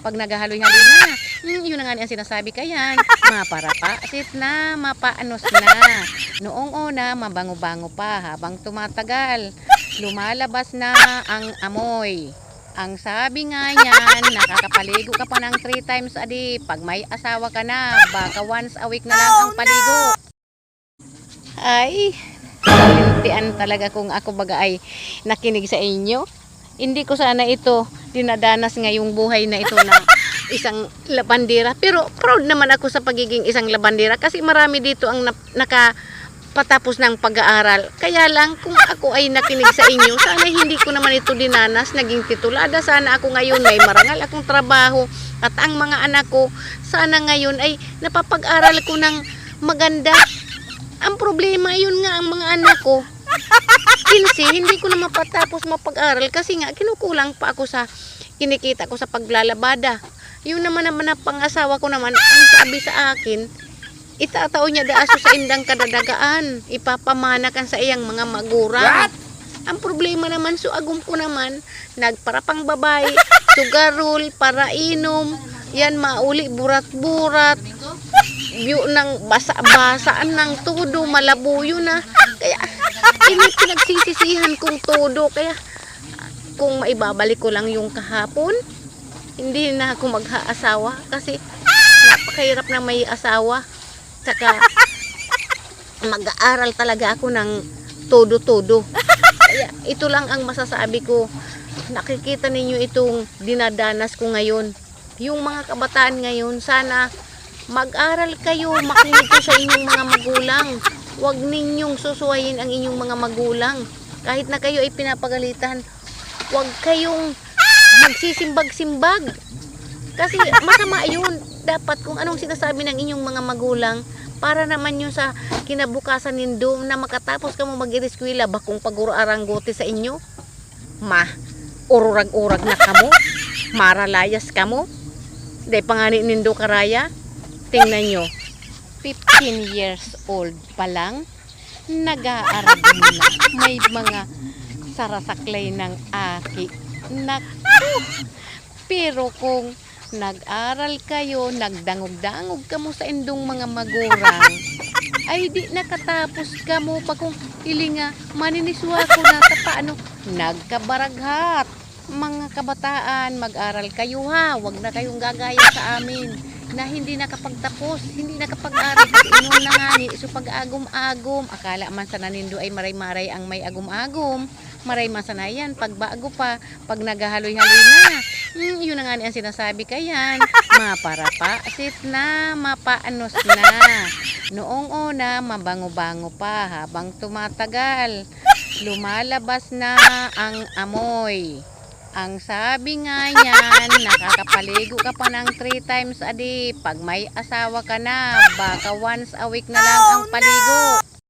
pag naghahaloy-haloy na. Hmm, yun na nga ang sinasabi kayan. Maparapasit na, mapaanos na. Noong una, mabango-bango pa habang tumatagal. Lumalabas na ang amoy. Ang sabi nga niyan, nakakapaligo ka pa ng 3 times a day. Pag may asawa ka na, baka once a week na lang ang paligo. Ay, kalintian talaga kung ako baga ay nakinig sa inyo. Hindi ko sana ito dinadanas ngayong buhay na ito na isang labandera. Pero proud naman ako sa pagiging isang labandera kasi marami dito ang nap- nakapatapos ng pag-aaral. Kaya lang kung ako ay nakinig sa inyo, sana hindi ko naman ito dinanas, naging titulada. Sana ako ngayon may marangal akong trabaho at ang mga anak ko sana ngayon ay napapag-aral ko ng maganda. Ang problema yun nga ang mga anak ko. 15, hindi ko na mapatapos mapag-aral kasi nga kinukulang pa ako sa kinikita ko sa paglalabada. Yun naman naman ang pangasawa ko naman, ang sabi sa akin, itatao niya daaso sa indang kadadagaan. Ipapamana kan sa iyang mga magurang. Ang problema naman, suagom ko naman, nagparapang babae, sugarol, para inom, yan mauli, burat-burat, view ng basa-basaan ng todo, malabuyo na. Kaya, ini pinagsisisihan kong todo. Kaya, kung maibabalik ko lang yung kahapon, hindi na ako mag-aasawa kasi napakahirap na may asawa. Tsaka, mag-aaral talaga ako ng todo-todo. Kaya, ito lang ang masasabi ko. Nakikita ninyo itong dinadanas ko ngayon. Yung mga kabataan ngayon, sana mag-aral kayo, makinig sa inyong mga magulang. Huwag ninyong susuwayin ang inyong mga magulang. Kahit na kayo ay pinapagalitan, huwag kayong magsisimbag-simbag. Kasi masama yun. Dapat kung anong sinasabi ng inyong mga magulang, para naman yun sa kinabukasan nindo na makatapos ka mo mag-iriskwila ba kung paguro-aranggote sa inyo? Ma, ururag-urag na kamo? Maralayas kamo? Dahil pangani nindo karaya? Tingnan nyo, 15 years old pa lang, nag-aaral na. May mga sarasaklay ng aki. Naku! Pero kung nag-aral kayo, nagdangog-dangog ka mo sa indong mga magurang, ay di nakatapos ka mo pa kung ilinga maniniswa ko na ta paano nagkabaraghat mga kabataan mag-aral kayo ha wag na kayong gagaya sa amin na hindi nakapagtapos hindi nakapag-aral kasi inom na nga ni so pag-agom-agom akala man sa nanindo ay maray-maray ang may agom-agom maray man sa na yan pag bago pa pag naghahaloy-haloy na Hmm, yun na nga ni ang sinasabi kayan. Maparapasit na, mapaanos na. Noong una, mabango-bango pa habang tumatagal. Lumalabas na ang amoy. Ang sabi nga niyan, nakakapaligo ka pa ng 3 times a day. Pag may asawa ka na, baka once a week na lang ang paligo.